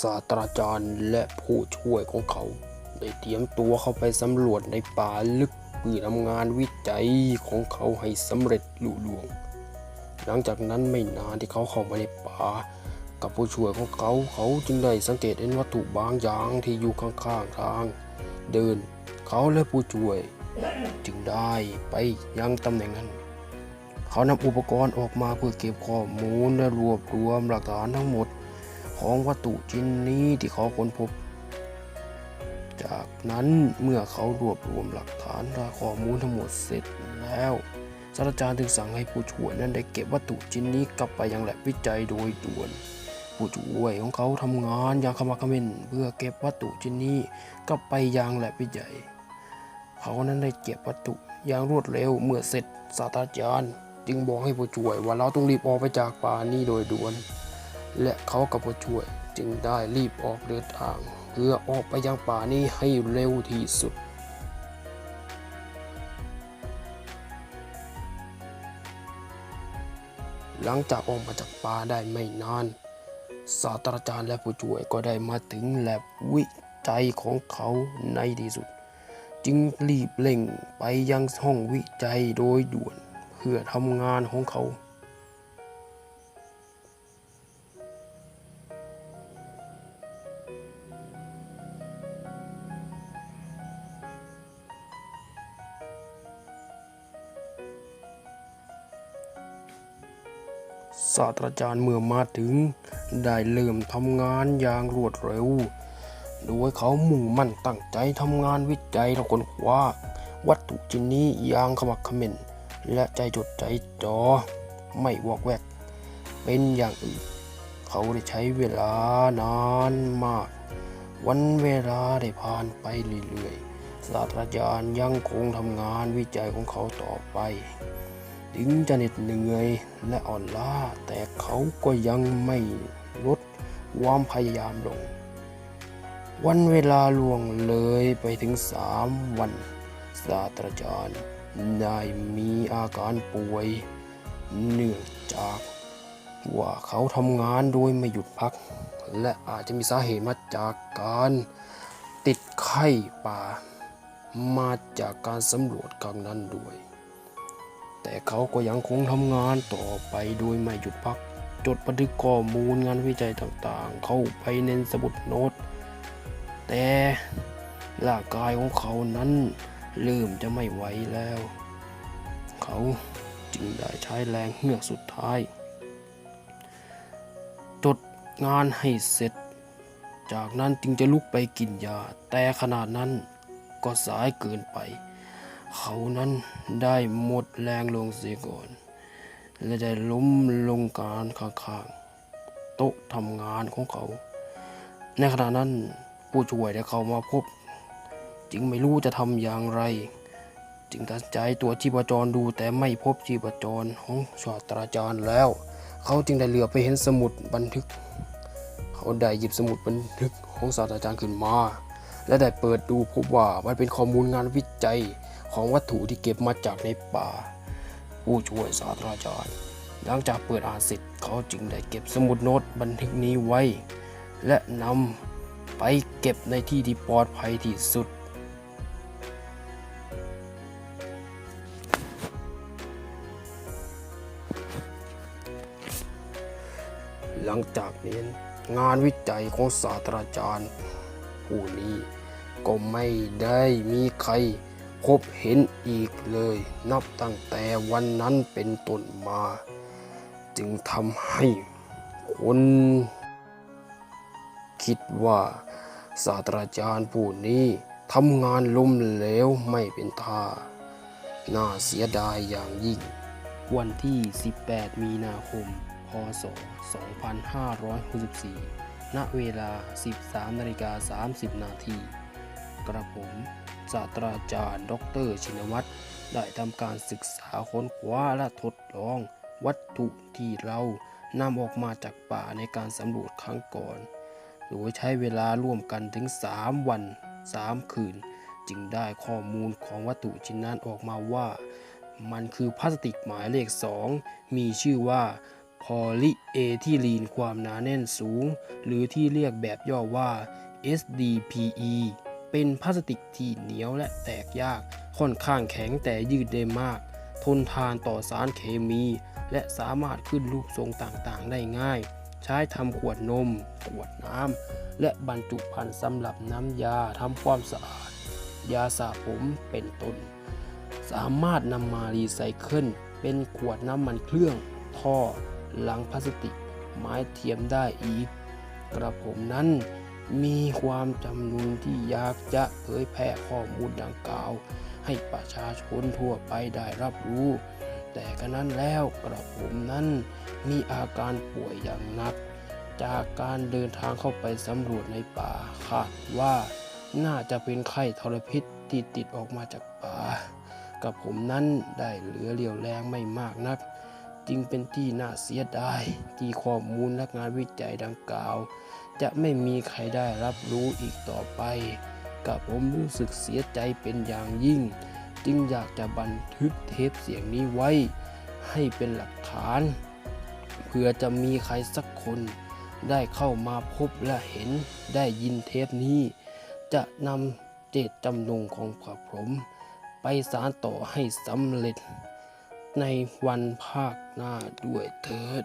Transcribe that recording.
ศาสตราจารย์และผู้ช่วยของเขา ได้เตรียมตัวเข้าไปสำรวจในป่าลึกเพื่อทำงานวิจัยของเขาให้สำเร็จลุล่วง หลังจากนั้นไม่นานที่เขาเข้ามาในป่า กับผู้ช่วยของเขาเขาจึงได้สังเกตเห็นวัตถุบางอย่างที่อยู่ข้างๆทาง เดินเขาและผู้ช่วย จึงได้ไปยังตำแหน่งนั้นเขานำอุปกรณ์ออกมาเพื่อเก็บข้อมูลและรวบรวมหลักฐานทั้งหมด ของวัตถุชิ้นนี้ที่เขาค้นพบ จากนั้นเมื่อเขารวบรวมหลักฐานและข้อมูลทั้งหมดเสร็จแล้วศาสตราจารย์จึงสั่งให้ผู้ช่วยนั้นได้เก็บวัตถุชิ้นนี้กลับไปยังแหลบวิจัยโดยด่วน ผู้ช่วยของเขาทำงานอย่างขมักเขม้นเพื่อเก็บวัตถุชิ้นนี้กลับไปยังแหลบวิจัย เขานั้นได้เก็บวัตถุอย่างรวดเร็วเมื่อเสร็จศาสตราจารย์ จึงบอกให้ผู้ช่วยว่าเราต้องรีบออกไปจากป่านี้โดยด่วน และเขากับผู้ช่วยจึงได้รีบออกเดินทาง เพื่อออกไปยังป่านี้ให้เร็วที่สุด หลังจากออกมาจากป่าได้ไม่นาน ศาสตราจารย์และผู้ช่วยก็ได้มาถึงแลบวิจัยของเขาในที่สุด จึงรีบเร่งไปยังห้องวิจัยโดยด่วน เพื่อทำงานของเขา ศาสตราจารย์เมื่อมาถึง ได้เริ่มทำงานอย่างรวดเร็ว โดยเขามุ่งมั่นตั้งใจทำงานวิจัยและค้นคว้าวัตถุชิ้นนี้อย่างขมักขม้นและใจจดใจจ่อไม่วอกแวก เป็นอย่างอื่น เขาได้ใช้เวลานานมาก วันเวลาได้ผ่านไปเรื่อยๆศาสตราจารย์ยังคงทำงานวิจัยของเขาต่อไป ถึงจะเหน็ดเหนื่อยและอ่อนล้า แต่เขาก็ยังไม่ลดความพยายามลง วันเวลาล่วงเลยไปถึงสามวัน ศาสตราจารย์ได้มีอาการป่วย เนื่องจากว่าเขาทำงานโดยไม่หยุดพัก และอาจจะมีสาเหตุมาจากการติดไข้ป่า มาจากการสำรวจครั้งนั้นด้วย แต่เขาก็ยังคงทำงานต่อไปโดยไม่หยุดพัก จดบันทึกข้อมูลงานวิจัยต่างๆ เข้าไปในสมุดโน้ต แต่ร่างกายของเขานั้นเริ่มจะไม่ไหวแล้ว เขาจึงได้ใช้แรงเฮือกสุดท้าย จดงานให้เสร็จ จากนั้นจึงจะลุกไปกินยา แต่ขนาดนั้นก็สายเกินไป เขานั้นได้หมดแรงลงเสียก่อน และได้ล้มลงการข้างๆโต๊ะทำงานของเขา ในขณะนั้นผู้ช่วยได้เข้ามาพบ จึงไม่รู้จะทำอย่างไร จึงตัดใจตรวจชีพจรดูแต่ไม่พบชีพจรของศาสตราจารย์แล้ว เขาจึงได้เหลือไปเห็นสมุดบันทึก เขาได้หยิบสมุดบันทึกของศาสตราจารย์ขึ้นมา และได้เปิดดูพบว่ามันเป็นข้อมูลงานวิจัย ของวัตถุที่เก็บมาจากในป่า ผู้ช่วยศาสตราจารย์ หลังจากเปิดอ่านเสร็จเขาจึงได้เก็บสมุดโน้ตบันทึกนี้ไว้ และนำไปเก็บในที่ที่ปลอดภัยที่สุดหลังจากนี้งานวิจัยของศาสตราจารย์ ผู้นี้ก็ไม่ได้มีใคร พบเห็นอีกเลย นับตั้งแต่วันนั้นเป็นต้นมา จึงทำให้คนคิดว่าศาสตราจารย์ผู้นี้ทำงานล้มเหลวไม่เป็นท่า น่าเสียดายอย่างยิ่ง วันที่ 18 มีนาคม พศ 2564 ณ เวลา 13นาฬิกา30 นาที กระผมศาสตราจารย์ ดร ชินวัตรได้ทำการศึกษาค้นคว้าและทดลอง วัตถุที่เรานำออกมาจากป่าในการสำรวจครั้งก่อน โดยใช้เวลาร่วมกันถึง 3 วัน 3 คืน จึงได้ข้อมูลของวัตถุชิ้นนั้นออกมาว่า มันคือพลาสติกหมายเลข 2 มีชื่อว่าพอลิเอทิลีนความหนาแน่นสูง หรือที่เรียกแบบย่อว่า SDPE เป็นพลาสติกที่เหนียวและแตกยาก ค่อนข้างแข็งแต่ยืดได้มาก ทนทานต่อสารเคมี และสามารถขึ้นรูปทรงต่างๆ ได้ง่าย ใช้ทำขวดนม ขวดน้ำ และบรรจุภัณฑ์สำหรับน้ำยาทำความสะอาด ยาสระผมเป็นต้น สามารถนำมารีไซเคิลเป็นขวดน้ำมันเครื่อง ท่อลังพลาสติก ไม้เทียมได้อีก กระผมนั้น มีความจำนวนที่อยากจะเผยแพร่ข้อมูลดังกล่าว ให้ประชาชนทั่วไปได้รับรู้ แต่กระนั้นแล้วกระผมนั้นมีอาการป่วยอย่างหนัก จากการเดินทางเข้าไปสำรวจในป่าคาดว่าน่าจะเป็นไข้ทรพิษที่ติดออกมาจากป่ากับผมนั้นได้เหลือเรี่ยวแรงไม่มากนัก จึงเป็นที่น่าเสียดายที่ข้อมูลและงานวิจัยดังกล่าว จะไม่มีใครได้รับรู้อีกต่อไปกับผมรู้สึกเสียใจเป็นอย่างยิ่ง จึงอยากจะบันทึกเทปเสียงนี้ไว้ ให้เป็นหลักฐานเพื่อจะมีใครสักคนได้เข้ามาพบและเห็นได้ยินเทปนี้ จะนำเจตจำนงของข้าผม ไปสารต่อให้สำเร็จ ในวันภาคหน้าด้วยเถิด